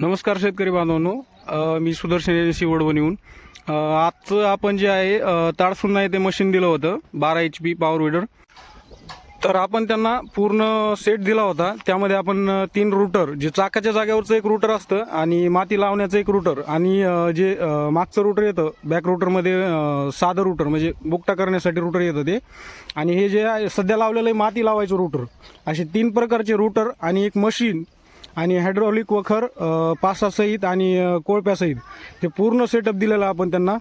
नमस्कार शेतकरी बांधवांनो. मी सुदर्शन एजन्सी वडवणीहून आजचं आपण जे आहे ताडसुन्ना येथे मशीन दिलं होतं बारा एच पी पॉवर विडर तर आपण त्यांना पूर्ण सेट दिला होता. त्यामध्ये आपण तीन रूटर जे चाकाच्या जागेवरचं एक रूटर असतं आणि माती लावण्याचं एक रूटर आणि जे मागचं रूटर येतं बॅक रुटरमध्ये साधं रूटर म्हणजे बुकटा करण्यासाठी रूटर येतं ते. आणि हे जे आहे सध्या लावलेलं आहे माती लावायचं रूटर असे तीन प्रकारचे रूटर आणि एक मशीन आणि हायड्रॉलिक वखर पासासहित आणि कोळप्यासहित हे पूर्ण सेटअप दिलेला आपण त्यांना.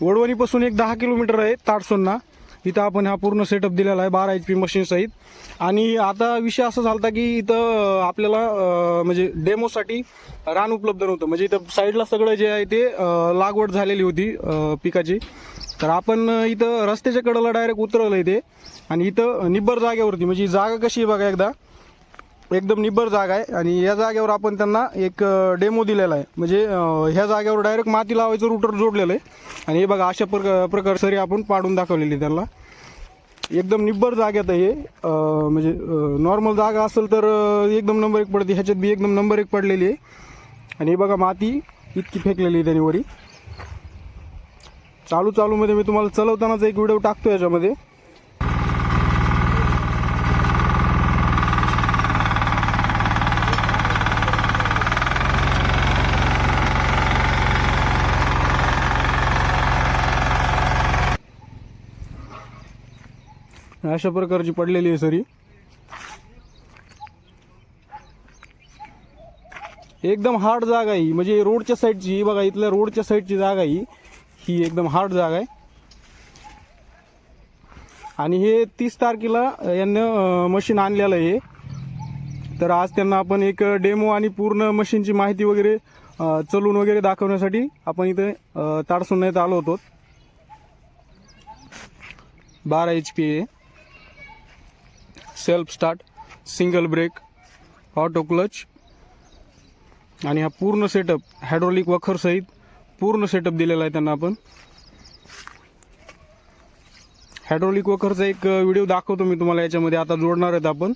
वडवणीपासून एक दहा किलोमीटर आहे ताडसोंना इथं आपण हा पूर्ण सेटअप दिलेला आहे बारा एच पी मशीनसहित आणि आता विषय असा झाला की इथं आपल्याला म्हणजे डेमोसाठी रान उपलब्ध नव्हतं. म्हणजे इथं साईडला सगळं जे आहे ते लागवड झालेली होती पिकाची. तर आपण इथं रस्त्याच्या कडेला डायरेक्ट उतरवलं इथे आणि इथं निब्बर जागेवरती म्हणजे जागा कशी आहे बघा एकदा. एकदम निब्बर जागा आहे. आणि या जागेवर आपण त्यांना एक डेमो दिलेला आहे. म्हणजे ह्या जागेवर डायरेक्ट माती लावायचं रुटर जोडलेलं आहे. आणि हे बघा अशा प्रकार प्रकार सरी आपण पाडून दाखवलेली त्यांना. एकदम निब्बर जागेत आहे हे. म्हणजे नॉर्मल जागा असेल तर एकदम नंबर एक पडते. ह्याच्यात बी एकदम नंबर एक पडलेली आहे. आणि हे बघा माती इतकी फेकलेली आहे त्यांनी वरी. चालू चालूमध्ये मी तुम्हाला चलवतानाचा एक व्हिडिओ टाकतो याच्यामध्ये. अशा प्रकारची पडलेली आहे सरी. एकदम हार्ड म्हणजे जागा आहे. ही. म्हणजे रोडच्या साईडची बघा इथल्या रोडच्या साईडची जागा आहे. ही ही एकदम हार्ड जागा आहे. आणि हे तीस तारखेला यांना मशीन आणलेलं आहे. तर आज त्यांना आपण एक डेमो आणि पूर्ण मशीनची माहिती वगैरे चलून वगैरे दाखवण्यासाठी आपण इथे ताडसून ताडसुन्ना आलो होतो. बारा एच पी आहे. Self start single brake auto clutch आणि हा पूर्ण सेटअप हायड्रॉलिक वखरसहित पूर्ण सेटअप दिलेला आहे त्यांना आपण. हायड्रॉलिक वखरचा एक व्हिडिओ दाखवतो मी तुम्हाला याच्यामध्ये. आता जोडणार आहेत आपण.